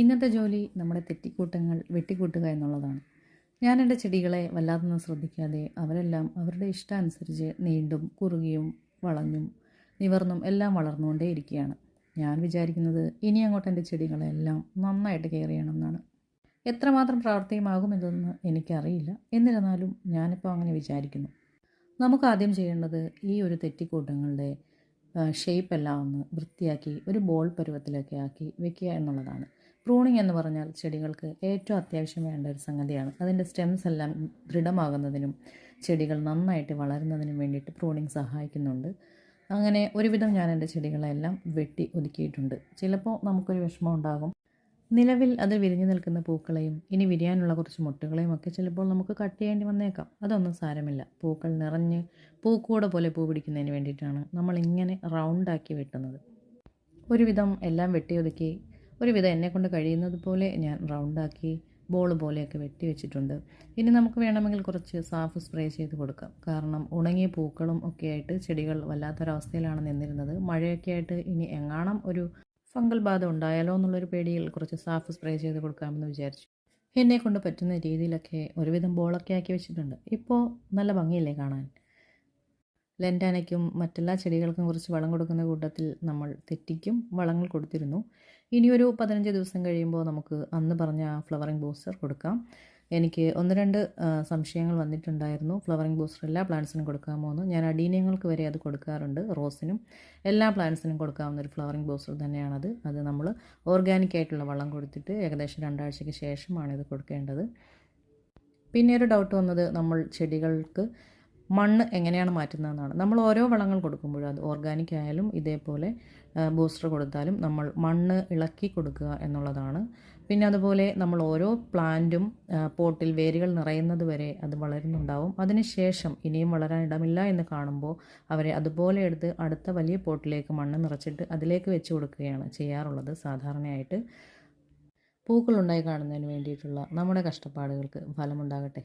ഇന്നത്തെ ജോലി നമ്മുടെ തെറ്റിക്കൂട്ടങ്ങൾ വെട്ടിക്കൂട്ടുക എന്നുള്ളതാണ്. ഞാൻ എന്റെ ചെടികളെ വല്ലാതൊന്നും ശ്രദ്ധിക്കാതെ അവരെല്ലാം അവരുടെ ഇഷ്ടാനുസരിച്ച് നീണ്ടും കുറുകിയും വളഞ്ഞും നിവർന്നും എല്ലാം വളർന്നുകൊണ്ടേ ഇരിക്കുകയാണ്. ഞാൻ വിചാരിക്കുന്നത് ഇനി അങ്ങോട്ട് എന്റെ ചെടികളെല്ലാം നന്നായിട്ട് കെയർ ചെയ്യണമെന്നാണ്. എത്രമാത്രം പ്രാവർത്തികമാകുമെന്നൊന്ന് എനിക്കറിയില്ല. എന്നിരുന്നാലും ഞാനിപ്പോൾ അങ്ങനെ വിചാരിക്കുന്നു. നമുക്ക് ആദ്യം ചെയ്യേണ്ടത് ഈ ഒരു തെറ്റിക്കൂട്ടങ്ങളുടെ ഷേപ്പ് എല്ലാം ഒന്ന് വൃത്തിയാക്കി ഒരു ബോൾ പരുവത്തിലൊക്കെ ആക്കി വെക്കുക എന്നുള്ളതാണ്. പ്രൂണിങ് എന്ന് പറഞ്ഞാൽ ചെടികൾക്ക് ഏറ്റവും അത്യാവശ്യം വേണ്ട ഒരു സംഗതിയാണ്. അതിന്റെ സ്റ്റെംസ് എല്ലാം ദൃഢമാകുന്നതിനും ചെടികൾ നന്നായിട്ട് വളരുന്നതിനും വേണ്ടിയിട്ട് പ്രൂണിങ് സഹായിക്കുന്നുണ്ട്. അങ്ങനെ ഒരുവിധം ഞാൻ എന്റെ ചെടികളെല്ലാം വെട്ടി ഒതുക്കിയിട്ടുണ്ട്. ചിലപ്പോൾ നമുക്കൊരു വിഷമം ഉണ്ടാകും. നിലവിൽ അത് വിരിഞ്ഞു നിൽക്കുന്ന പൂക്കളെയും ഇനി വിരിയാനുള്ള കുറച്ച് മുട്ടുകളെയും ഒക്കെ ചിലപ്പോൾ നമുക്ക് കട്ട് ചെയ്യേണ്ടി വന്നേക്കാം. അതൊന്നും സാരമില്ല. പൂക്കൾ നിറഞ്ഞ് പൂക്കൂട പോലെ പൂ പിടിക്കുന്നതിന് വേണ്ടിയിട്ടാണ് നമ്മൾ ഇങ്ങനെ റൗണ്ടാക്കി വെട്ടുന്നത്. ഒരുവിധം എല്ലാം വെട്ടിയൊതുക്കി ഒരുവിധം എന്നെ കൊണ്ട് കഴിയുന്നത് പോലെ ഞാൻ റൗണ്ടാക്കി ബോൾ പോലെയൊക്കെ വെട്ടി വെച്ചിട്ടുണ്ട്. ഇനി നമുക്ക് വേണമെങ്കിൽ കുറച്ച് സാഫ് സ്പ്രേ ചെയ്ത് കൊടുക്കാം. കാരണം ഉണങ്ങിയ പൂക്കളും ഒക്കെ ആയിട്ട് ചെടികൾ വല്ലാത്തൊരവസ്ഥയിലാണ് നിന്നിരുന്നത്. മഴയൊക്കെ ആയിട്ട് ഇനി എങ്ങാണം ഒരു ഫംഗൽ ബാധ ഉണ്ടായാലോ എന്നുള്ളൊരു പേടിയിൽ കുറച്ച് സാഫ് സ്പ്രേ ചെയ്ത് കൊടുക്കാമെന്ന് വിചാരിച്ചു. എന്നെ കൊണ്ട് പറ്റുന്ന രീതിയിലൊക്കെ ഒരുവിധം ബോളൊക്കെ ആക്കി വെച്ചിട്ടുണ്ട്. ഇപ്പോൾ നല്ല ഭംഗിയില്ലേ കാണാൻ? ലെന്റാനയ്ക്കും മറ്റെല്ലാ ചെടികൾക്കും കുറച്ച് വളം കൊടുക്കുന്ന കൂട്ടത്തിൽ നമ്മൾ തെറ്റിക്കും വളങ്ങൾ കൊടുത്തിരുന്നു. ഇനിയൊരു പതിനഞ്ച് ദിവസം കഴിയുമ്പോൾ നമുക്ക് അന്ന് പറഞ്ഞ ഫ്ലവറിംഗ് ബൂസ്റ്റർ കൊടുക്കാം. എനിക്ക് ഒന്ന് രണ്ട് സംശയങ്ങൾ വന്നിട്ടുണ്ടായിരുന്നു. ഫ്ലവറിംഗ് ബൂസ്റ്റർ എല്ലാ പ്ലാന്റ്സിനും കൊടുക്കാമോ എന്ന് ഞാൻ അടീനിയങ്ങൾക്ക് വരെ അത് കൊടുക്കാറുണ്ട് റോസിനും. എല്ലാ പ്ലാന്റ്സിനും കൊടുക്കാവുന്ന ഒരു ഫ്ലവറിംഗ് ബൂസ്റ്റർ തന്നെയാണത്. അത് നമ്മൾ ഓർഗാനിക് ആയിട്ടുള്ള വളം കൊടുത്തിട്ട് ഏകദേശം രണ്ടാഴ്ചയ്ക്ക് ശേഷമാണ് ഇത് കൊടുക്കേണ്ടത്. പിന്നെ ഒരു ഡൗട്ട് വന്നത് നമ്മൾ ചെടികൾക്ക് മണ്ണ് എങ്ങനെയാണ് മാറ്റുന്നതെന്നാണ്. നമ്മൾ ഓരോ വളങ്ങൾ കൊടുക്കുമ്പോഴും അത് ഓർഗാനിക് ആയാലും ഇതേപോലെ ബൂസ്റ്റർ കൊടുത്താലും നമ്മൾ മണ്ണ് ഇളക്കി കൊടുക്കുക എന്നുള്ളതാണ്. പിന്നെ അതുപോലെ നമ്മൾ ഓരോ പ്ലാന്റും പോട്ടിൽ വേരുകൾ നിറയുന്നത് വരെ അത് വളരുന്നുണ്ടാവും. അതിനുശേഷം ഇനിയും വളരാൻ ഇടമില്ല എന്ന് കാണുമ്പോൾ അവരെ അതുപോലെ എടുത്ത് അടുത്ത വലിയ പോട്ടിലേക്ക് മണ്ണ് നിറച്ചിട്ട് അതിലേക്ക് വെച്ച് കൊടുക്കുകയാണ് ചെയ്യാറുള്ളത് സാധാരണയായിട്ട്. പൂക്കളുണ്ടായി കാണുന്നതിന് വേണ്ടിയിട്ടുള്ള നമ്മുടെ കഷ്ടപ്പാടുകൾക്ക് ഫലമുണ്ടാകട്ടെ.